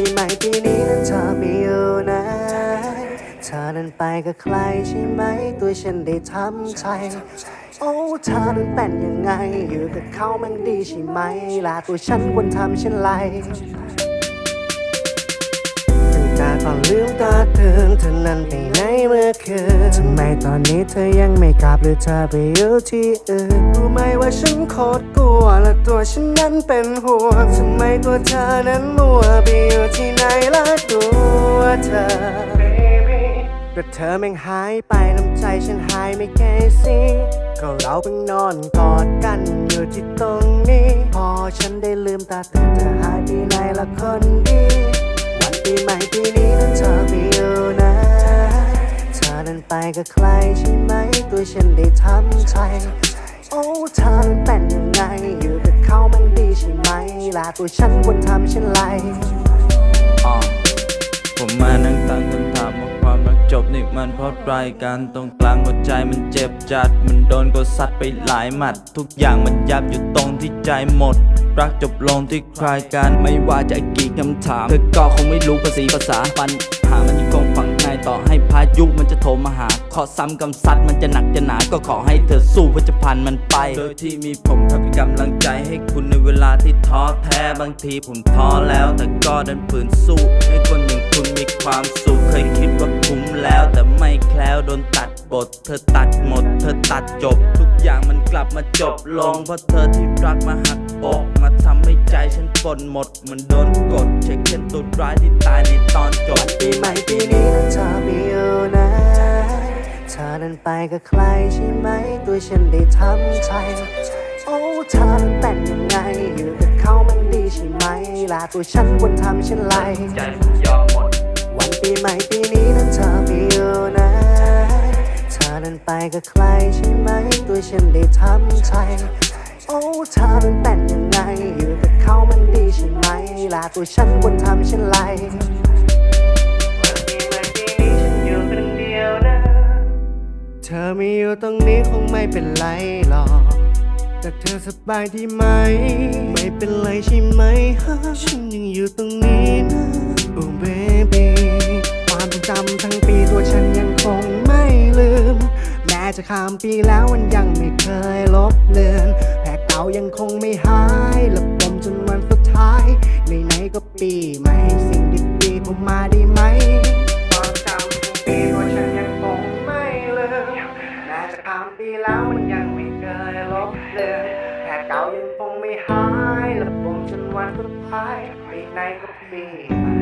ีใหม่ปีนี้นั้นเธอไม่อยู่ไหนะเธอนั้นไปกับใครใช่ไหม ตัวฉันได้ทำใจ โอ้เธอนั้นเป็นยังไง อยู่กับเขามันดีใช่ไหมล่ะตัวฉันควรทำเช่นไรตั้งแต่ตอนลืมตาตื่นเธอนั้น ตอนนี้เธอยังไม่กลับหรือเธอไปอยู่ที่อื่นรู้ไหมว่าฉันโคตรกลัวและตัวฉันนั้นเป็นห่วงทำไมตัวเธอนั้นมัวไปอยู่ที่ไหนละตัวเธอก็เธอแม่งหายไปน้ำใจฉันหายไม่แค่สิก็เราเพิ่งนอนกอดกันอยู่ที่ตรงนี้ พอฉันได้ลืมตาตื่นเธอหายไปไหนละคนดี กับใครใช่ไหม ตัวฉันได้ทำใจ โอ้เธอเป็นยังไง อยู่กับเขามันดีใช่ไหมล่ะตัวฉันควรทำเช่นไรอ่าผมมานั่งตั้งคำถามว่าความรักจบนี่มันเพราะไรกันตรงกลางหัวใจมันเจ็บจัด มันโดนกดซัดไปหลายหมัด ทุกอย่างมันยับอยู่ตรงที่ใจหมด รักจบลงที่ใครกันไม่ว่าจะกี่คำถาม เธอก็คงไม่รู้ภาษีภาษาปัญหามันยังคง ต่อให้พายุมันจะโทรมาหา ขอซ้ำกำซัดมันจะหนักจะหนา ก็ขอให้เธอสู้เพื่อจะผ่านมันไป โดยที่มีผมครับเป็นกำลังใจให้คุณในเวลาที่ท้อแท้บางทีผมท้อแล้ว แต่ก็ดินฝืนสู้ให้คนอย่างคุณมีความสุขเคยคิดว่าคุ้มแล้ว แต่ไม่แคล้วโดนตัดบท เธอตัดหมด เธอตัดจบ ทุกอย่างมันกลับมาจบลง เพราะเธอที่รักมาหักอกมาทำให้ใจฉันปนหมดเหมันโดนกดเช็คเช่นตัวร้ายที่ตายในตอนจบปีใหม่ปีนี้ ไปกับใครใช่ไหม ตัวฉันได้ทำใจ โอ้เธอนั้นเป็นยังไงอยู่กับเขามันดีใช่ไหมล่ะตัวฉันควรทำเช่นไรใจผมยอมหมด วันปีใหม่ปีนี้นั้นเธอม่อยู่นะเธอนั้นไปกับใครใช่ไหม ตัวฉันได้ทำใจ โอ้เธอนั้นเป็นยังไงอยู่กับเขามันดีใช่ไหมล่ะตัวฉันควรทำเช่นไร อไม่อยู่ตรงนี้คงไม่เป็นไรหรอก แต่เธอสบายดีไหม ไม่เป็นไรใช่ไหมฮะฉันยังอยู่ตรงนี้นะ Oh baby ความจำทั้งปีตัวฉันยังคงไม่ลืม แม้จะข้ามปีแล้วมันยังไม่เคยลบเลือนแผลเก่ายังคงไม่หายหลบลมจนวันสุดท้ายไหนๆก็ปีใหม่สิ่งดีๆผมมาได้ ปีแล้วมันยังไม่เคยลบเลือนแผลเก่ายังคงไม่หายแลบลมจนวันสุดท้ายปีไหนก็ปี